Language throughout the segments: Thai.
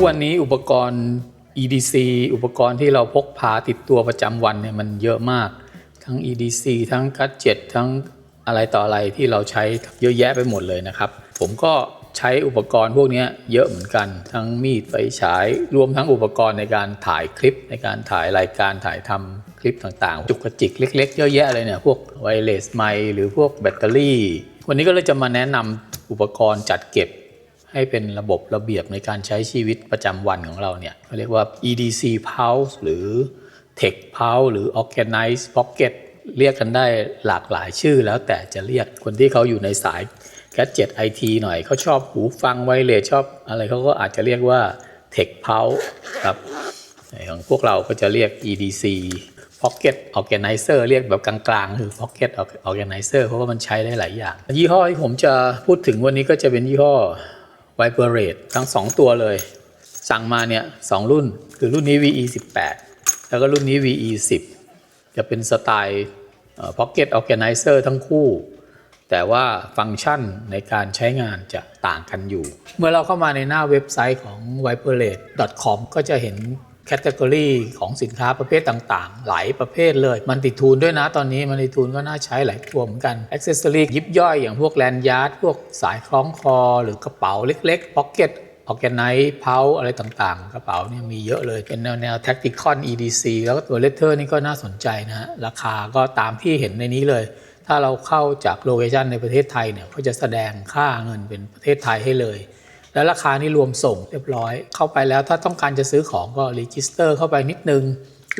ทุกวันนี้อุปกรณ์ EDC อุปกรณ์ที่เราพกพาติดตัวประจำวันเนี่ยมันเยอะมาก ทั้ง EDC ทั้งกัดเจ็ตทั้งอะไรต่ออะไรที่เราใช้เยอะแยะไปหมดเลยนะครับ ผมก็ใช้อุปกรณ์พวกนี้เยอะเหมือนกัน ทั้งมีดไฟฉาย รวมทั้งอุปกรณ์ในการถ่ายคลิป ในการถ่ายรายการถ่ายทำคลิปต่างๆ จุกกระจิกเล็ก ๆ เยอะแยะเลยเนี่ยพวกไวเลสไมค์หรือพวกแบตเตอรี่ วันนี้ก็เลยจะมาแนะนำอุปกรณ์จัดเก็บ ให้เป็นระบบระเบียบในการใช้ชีวิตประจำวันของเราเนี่ยเขาเรียกว่า EDC Pulse หรือ Tech Pulse หรือ Organize Pocket เรียกกันได้หลากหลายชื่อแล้วแต่จะเรียกคนที่เขาอยู่ในสาย Gadget IT หน่อยเขาชอบหูฟังไวเลสชอบอะไรเขาก็อาจจะเรียกว่า Tech Pulse ครับของพวกเราก็จะเรียก EDC Pocket Organizer เรียกแบบกลางๆ คือ Pocket Organizer เพราะว่ามันใช้ได้หลายอย่าง ยี่ห้อที่ผมจะพูดถึงวันนี้ก็จะเป็นยี่ห้อ v i b r a t e ทั้ง 2 ตัวเลย สั่งมาเนี่ยสองรุ่นคือรุ่นนี้ VE 18 แล้วก็รุ่นนี้ VE 10 จะเป็นสไตล์เอ่อ Pocket Organizer ทั้งคู่ แต่ว่าฟังก์ชันในการใช้งานจะต่างกันอยู่ เมื่อเราเข้ามาในหน้าเว็บไซต์ของ v i b r a t e c o m ก็จะเห็น แคตตากรีของสินค้าประเภทต่างๆ หลายประเภทเลย มันติดทูนด้วยนะตอนนี้มันติดทูนก็น่าใช้หลายตัวเหมือนกันอ c เซสซอรี่ยิบย่อยอย่างพวกแลนยาร์ดพวกสายคล้องคอ หรือกระเป๋าเล็กๆพ็อกเก็ตออกแกนไนซ์เพาอะไรต่างๆ กระเป๋าเนี่ยมีเยอะเลย เป็นแนวแนว tactical EDC แล้วก็ตัวเลเทอร์นี่ก็น่าสนใจนะฮะราคาก็ตามที่เห็นในนี้เลย ถ้าเราเข้าจากโลเคชันในประเทศไทยเนี่ยเขาจะแสดงค่าเงินเป็นประเทศไทยให้เลย แล้วราคานี่รวมส่งเรียบร้อย เข้าไปแล้วถ้าต้องการจะซื้อของก็รีจิสเตอร์เข้าไปนิดนึง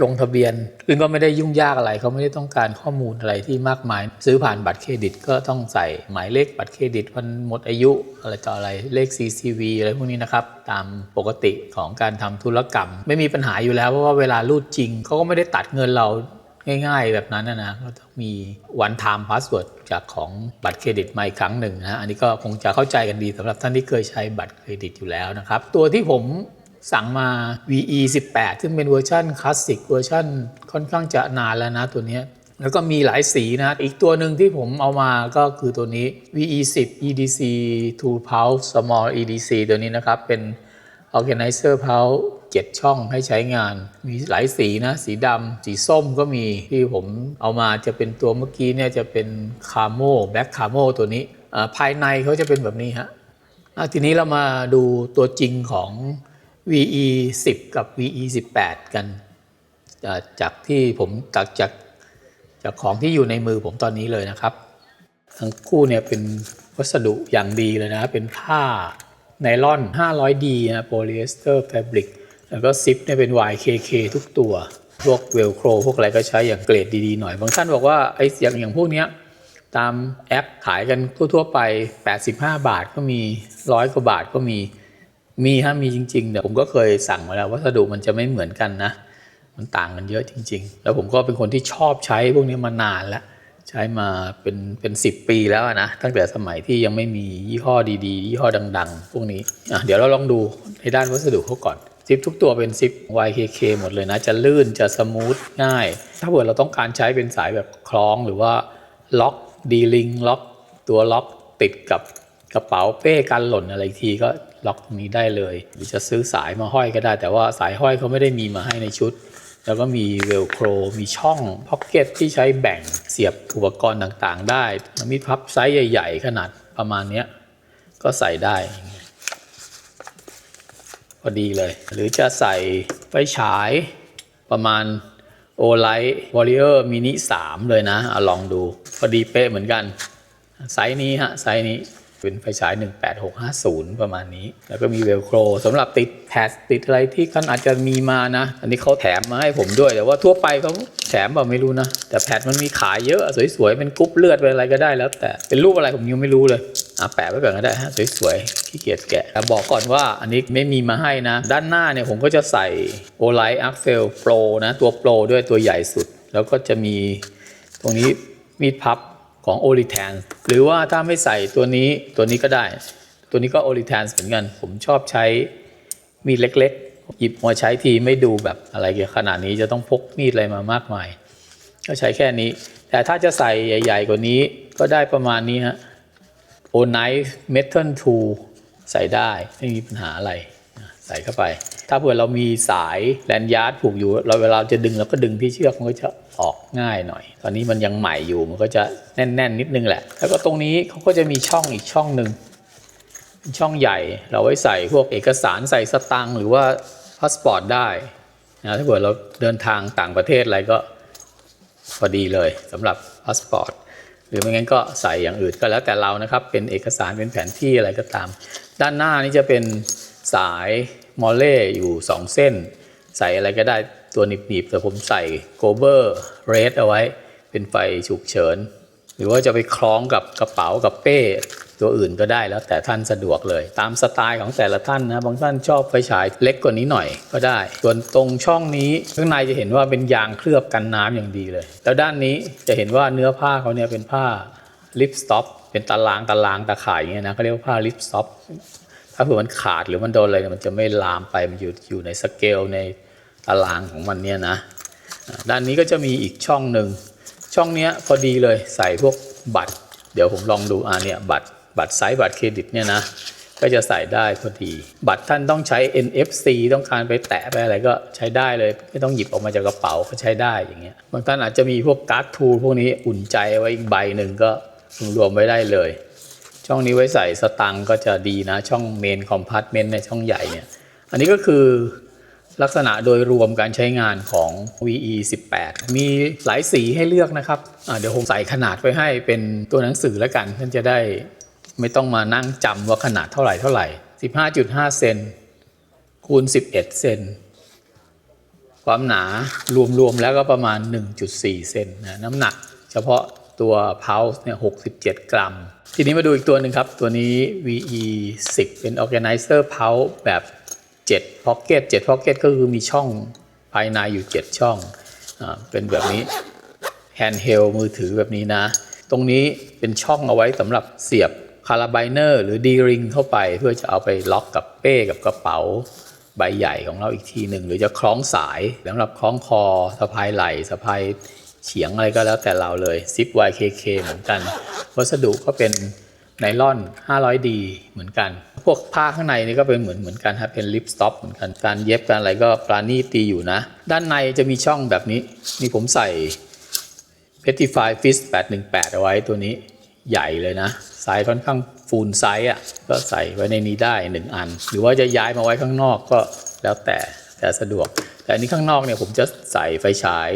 ลงทะเบียนซึ่งก็ไม่ได้ยุ่งยากอะไรเขาไม่ได้ต้องการข้อมูลอะไรที่มากมาย ซื้อผ่านบัตรเครดิตก็ต้องใส่หมายเลขบัตรเครดิตวันหมดอายุอะไรต่ออะไรเลข CCV อะไรพวกนี้นะครับ ตามปกติของการทำธุรกรรม ไม่มีปัญหาอยู่แล้วเพราะว่าเวลารูดจริงเขาก็ไม่ได้ตัดเงินเรา ง่ายๆ แบบนั้นนะนะก็ต้องมี one time password จากของบัตรเครดิตมาอีกครั้งหนึ่งนะอันนี้ก็คงจะเข้าใจกันดีสำหรับท่านที่เคยใช้บัตรเครดิตอยู่แล้วนะครับ ตัวที่ผมสั่งมา VE 18ซึ่งเป็นเวอร์ชันคลาสสิกเวอร์ชันค่อนข้างจะนานแล้วนะตัวนี้แล้วก็มีหลายสีนะ อีกตัวหนึ่งที่ผมเอามาก็คือตัวนี้ VE 10 EDC 2 Pulse Small EDC ตัวนี้นะครับ เป็น Organizer Pulse 7 ช่องให้ใช้งาน มีหลายสีนะ สีดำสีส้มก็มีที่ผมเอามาจะเป็นตัวเมื่อกี้เนี่ยจะเป็นคาโมแบ็คคาโมตัวนี้อ่าภายในเขาจะเป็นแบบนี้ฮะทีนี้เรามาดูตัวจริงของ VE 10 กับ VE 18 กันอ่าจากที่ผมตักจากจากของที่อยู่ในมือผมตอนนี้เลยนะครับ ทั้งคู่เนี่ยเป็นวัสดุอย่างดีเลยนะ เป็นผ้าไนล่อน 500D นะโพลีเอสเตอร์แฟบริก แล้วก็ซิปเนี่ยเป็น YKK ทุกตัว พวกเวลโครพวกอะไรก็ใช้อย่างเกรดดีๆหน่อย บางท่านบอกว่าไอ้อย่างอย่างพวกเนี้ยตามแอปขายกันทั่วๆไป 85 บาทก็มีร้อยกว่าบาทก็มี มีฮะมีจริงๆแต่ผมก็เคยสั่งมาแล้ววัสดุมันจะไม่เหมือนกันนะ มันต่างกันเยอะจริง ๆ แล้วผมก็เป็นคนที่ชอบใช้พวกนี้มานานแล้ว ใช้มาเป็นเป็นสิปีแล้วนะ ตั้งแต่สมัยที่ยังไม่มียี่ห้อดีๆ ยี่ห้อดัง ๆ พวกนี้อะเดี๋ยวเราลองดูในด้านวัสดุเขาก่อน ซิปทุกตัวเป็นซิป YKK หมดเลยนะ จะลื่นจะสมูทง่าย ถ้าเกิดเราต้องการใช้เป็นสายแบบคล้องหรือว่าล็อกดีลิงล็อกตัวล็อกติดกับกระเป๋าเป้กันหล่นอะไรทีก็ล็อกตรงนี้ได้เลย หรือจะซื้อสายมาห้อยก็ได้ แต่ว่าสายห้อยเขาไม่ได้มีมาให้ในชุด แล้วก็มีเวลโครมีช่องพ็อกเก็ตที่ใช้แบ่งเสียบอุปกรณ์ต่างๆ ได้มีพับไซส์ใหญ่ ๆ ขนาดประมาณนี้ก็ใส่ได้ พอดีเลย หรือจะใส่ไฟฉายประมาณโอไลท์วอริเออร์มินิ3เลยนะอะลองดู พอดีเป๊ะเหมือนกัน ไซส์นี้ฮะ ไซส์นี้เป็นไฟฉาย 18650 ประมาณนี้ แล้วก็มีเวลโครสำหรับติดแพดติดอะไรที่ท่านอาจจะมีมานะ อันนี้เขาแถมมาให้ผมด้วย แต่ว่าทั่วไปเขาแถมเปล่าไม่รู้นะ แต่แพดมันมีขายเยอะ สวยๆ เป็นกรุ๊ปเลือดเป็นอะไรก็ได้แล้ว แต่เป็นรูปอะไรผมยังไม่รู้เลย อะแปะไว้ก่อนก็ได้ฮะสวยๆขี้เกียจแกะแต่บอกก่อนว่าอันนี้ไม่มีมาให้นะ ด้านหน้าเนี่ยผมก็จะใส่ o l i t e a r c e l Pro นะตัว Pro ด้วยตัวใหญ่สุด แล้วก็จะมีตรงนี้มีดพับของ o l i t a n หรือว่าถ้าไม่ใส่ตัวนี้ตัวนี้ก็ได้ ตัวนี้ก็ o l i t a n เหมือนกัน ผมชอบใช้มีดเล็กๆ หยิบมาใช้ทีไม่ดูแบบอะไรเกี่ยวขนาดนี้จะต้องพกมีดอะไรมามากมาย ก็ใช้แค่นี้ แต่ถ้าจะใส่ใหญ่ ๆ กว่านี้ก็ได้ประมาณนี้ฮะ o knife metal tool ใส่ได้ไม่มีปัญหาอะไรใส่เข้าไป ถ้าเผื่อเรามีสายแลนยาร์ดผูกอยู่ เราเวลาจะดึงเราก็ดึงที่เชือกมันก็จะออกง่ายหน่อย ตอนนี้มันยังใหม่อยู่มันก็จะแน่น ๆ นิดนึงแหละ แล้วก็ตรงนี้เขาก็จะมีช่องอีกช่องหนึ่งช่องใหญ่เราไว้ใส่พวกเอกสารใส่สตังค์หรือว่าพาสปอร์ตได้นะถ้าเกิดเราเดินทางต่างประเทศอะไรก็พอดีเลยสำหรับพาสปอร์ต หรือไม่งั้นก็ใส่อย่างอื่นก็แล้วแต่เรานะครับ เป็นเอกสารเป็นแผนที่อะไรก็ตาม ด้านหน้านี้จะเป็นสายมอลเล่อยู่ 2 เส้น ใส่อะไรก็ได้ตัวหนีบๆแต่ผมใส่โกเบอร์เรดเอาไว้ เป็นไฟฉุกเฉิน หรือว่าจะไปคล้องกับกระเป๋ากับเป้ ตัวอื่นก็ได้แล้วแต่ท่านสะดวกเลย ตามสไตล์ของแต่ละท่านนะบางท่านชอบไฟฉายเล็กกว่านี้หน่อยก็ได้ ส่วนตรงช่องนี้ข้างในจะเห็นว่าเป็นยางเคลือบกันน้ำอย่างดีเลย แล้วด้านนี้จะเห็นว่าเนื้อผ้าเขาเนี่ยเป็นผ้าลิปสต็อปเป็นตารางตารางตาข่ายอย่างเงี้ยนะเขาเรียกว่าผ้าลิปสต็อปถ้าเผื่อมันขาดหรือมันโดนอะไรมันจะไม่ลามไปมันอยู่อยู่ในสเกลในตารางของมันเนี่ยนะด้านนี้ก็จะมีอีกช่องหนึ่งช่องเนี้ยพอดีเลยใส่พวกบัตร เดี๋ยวผมลองดูอ่าเนี่ยบัตร บัตรไซส์บัตรเครดิตเนี่ยนะก็จะใส่ได้พอดี บัตรท่านต้องใช้ NFC ต้องการไปแตะไปอะไรก็ใช้ได้เลย ไม่ต้องหยิบออกมาจากกระเป๋าก็ใช้ได้อย่างเงี้ยบางท่านอาจจะมีพวกการ์ดทูพวกนี้อุ่นใจไว้อีกใบหนึ่งก็รวมไว้ได้เลย ช่องนี้ไว้ใส่สตังก็จะดีนะ ช่องเมนคอมพาร์ตเมนต์ในช่องใหญ่เนี่ย อันนี้ก็คือลักษณะโดยรวมการใช้งานของ VE 18มีหลายสีให้เลือกนะครับเดี๋ยวผมใส่ขนาดไว้ให้เป็นตัวหนังสือแล้วกันท่านจะได้ ไม่ต้องมานั่งจำว่าขนาดเท่าไหร่เท่าไหร่ 15.5 เซนคูณ 11 เซนความหนารวมๆแล้วก็ประมาณ 1.4 เซนนะน้ำหนักเฉพาะตัวเพาส์เนี่ย 67 กรัม ทีนี้มาดูอีกตัวหนึ่งครับ ตัวนี้ VE 10 เป็น Organizer Pouch แบบ 7 Pocket 7 Pocket ก็คือมีช่องภายในอยู่ 7 ช่องอเป็นแบบนี้แฮนด์เฮลมือถือแบบนี้นะ ตรงนี้เป็นช่องเอาไว้สำหรับเสียบ คาราไบเนอร์หรือดีริงเข้าไปเพื่อจะเอาไปล็อกกับเป้กับกระเป๋าใบใหญ่ของเราอีกทีหนึ่ง หรือจะคล้องสายสำหรับคล้องคอสะพายไหล่สะพายเฉียงอะไรก็แล้วแต่เราเลยซิป YKK เหมือนกัน วัสดุก็เป็นไนล่อน 500D เหมือนกัน พวกผ้าข้างในนี่ก็เป็นเหมือนเหมือนกันครับเป็นลิปสต็อปเหมือนกันการเย็บการอะไรก็ปราณีตีอยู่นะ ด้านในจะมีช่องแบบนี้ นี่ผมใส่ p e t i f y Fish 818 เอาไว้ตัวนี้ ใหญ่เลยนะไซส์ค่อนข้างฟูลไซส์อะก็ใส่ไว้ในนี้ได้1อัน หรือว่าจะย้ายมาไว้ข้างนอกก็แล้วแต่แต่สะดวก แต่อันนี้ข้างนอกเนี่ยผมจะใส่ไฟฉาย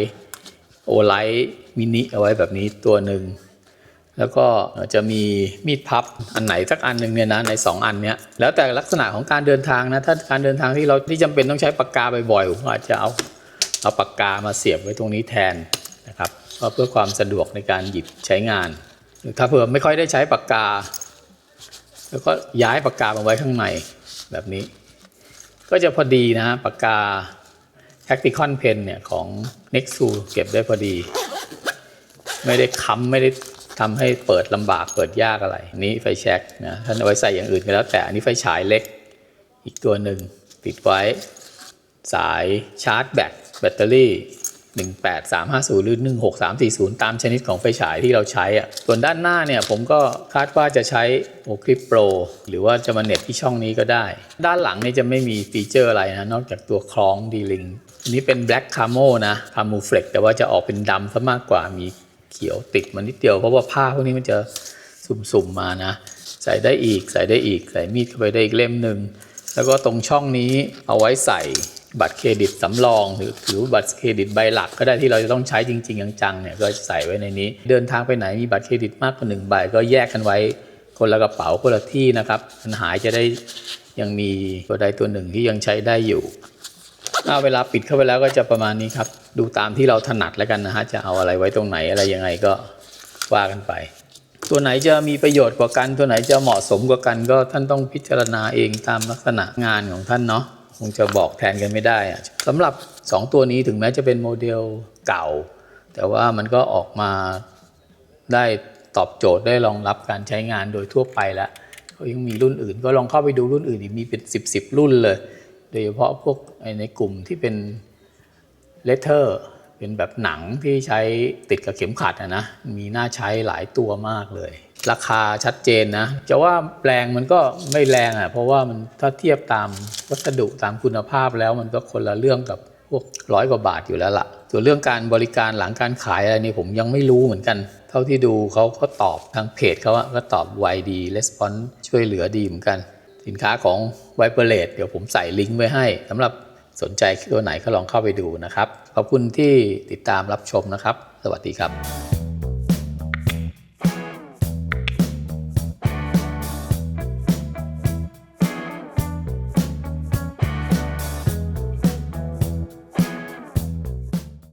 โอไลท์มินิเอาไว้แบบนี้ตัวหนึ่งแล้วก็จะมีมีดพับอันไหนสักอันหนึ่งเนี่ยนะใน 2 อันเนี้ยแล้วแต่ลักษณะของการเดินทางนะถ้าการเดินทางที่เราที่จำเป็นต้องใช้ปากกาบ่อยๆผมอาจจะเอาเอาปากกามาเสียบไว้ตรงนี้แทนนะครับเพื่อความสะดวกในการหยิบใช้งาน ถ้าเผื่อไม่ค่อยได้ใช้ปากกา แล้วก็ย้ายปากกามาไว้ข้างในแบบนี้ ก็จะพอดีนะปากกา Tacticon Pen เนี่ยของ Nexu เก็บได้พอดี ไม่ได้ค้ำไม่ได้ทำให้เปิดลำบากเปิดยากอะไร นี่ไฟแช็กนะท่านเอาไว้ใส่อย่างอื่นก็แล้วแต่อันนี้ไฟฉายเล็กอีกตัวหนึ่งติดไว้ สายชาร์จแบตแบตเตอรี่ 18350 หรือ 16340 ตามชนิดของไฟฉายที่เราใช้อะส่วนด้านหน้าเนี่ยผมก็คาดว่าจะใช้โอคลิปโปรหรือว่าจะมาเน็ตที่ช่องนี้ก็ได้ ด้านหลังเนี่ยจะไม่มีฟีเจอร์อะไรนะ นอกจากตัวคล้องดีลิงอันนี้เป็น Black Camo นะ Camouflage แต่ว่าจะออกเป็นดำซะมากกว่ามีเขียวติดมานิดเดียว เพราะว่าผ้าพวกนี้มันจะสุ่มๆมานะ ใส่ได้อีกใส่ได้อีกใส่มีดเข้าไปได้อีกเล่มหนึ่งแล้วก็ตรงช่องนี้เอาไว้ใส่ บัตรเครดิตสำรอง หรือหรือบัตรเครดิตใบหลักก็ได้ที่เราจะต้องใช้จริง ๆ จังๆเนี่ยก็ใส่ไว้ในนี้ เดินทางไปไหนมีบัตรเครดิตมากกว่าหนึ่งใบก็แยกกันไว้ คนละกระเป๋าคนละที่นะครับปัญหายจะได้ยังมีตัวใดตัวหนึ่งที่ยังใช้ได้อยู่เวลาปิดเข้าไปแล้วก็จะประมาณนี้ครับ ดูตามที่เราถนัดแล้วกันนะฮะจะเอาอะไรไว้ตรงไหนอะไรยังไงก็ว่ากันไป ตัวไหนจะมีประโยชน์กว่ากัน ตัวไหนจะเหมาะสมกว่ากัน ก็ท่านต้องพิจารณาเองตามลักษณะงานของท่านเนาะ คงจะบอกแทนกันไม่ได้อะสำหรับ 2 ตัวนี้ถึงแม้จะเป็นโมเดลเก่า แต่ว่ามันก็ออกมาได้ตอบโจทย์ได้รองรับการใช้งานโดยทั่วไปแล้วก็ยังมีรุ่นอื่น ก็ลองเข้าไปดูรุ่นอื่นอีกมีเป็น 10บสรุ่นเลย โดยเฉพาะพวกในกลุ่มที่เป็นเลเทอร์ เป็นแบบหนังที่ใช้ติดกับเข็มขัดนะ มีน่าใช้หลายตัวมากเลย ราคาชัดเจนนะ จะว่าแรงมันก็ไม่แรงอะ เพราะว่ามันถ้าเทียบตามวัสดุตามคุณภาพแล้วมันก็คนละเรื่องกับพวกร้อยกว่าบาทอยู่แล้วล่ะ ส่วนเรื่องการบริการหลังการขายอะไรนี่ผมยังไม่รู้เหมือนกัน เท่าที่ดูเขาก็ตอบทางเพจเขาก็ตอบไวดีレスปอนช่วยเหลือดีเหมือนกัน สินค้าของไวเปอร์เลเดี๋ยวผมใส่ลิงก์ไว้ให้สำหรับ สนใจตัวไหนก็ลองเข้าไปดูนะครับ ขอบคุณที่ติดตามรับชมนะครับ สวัสดีครับ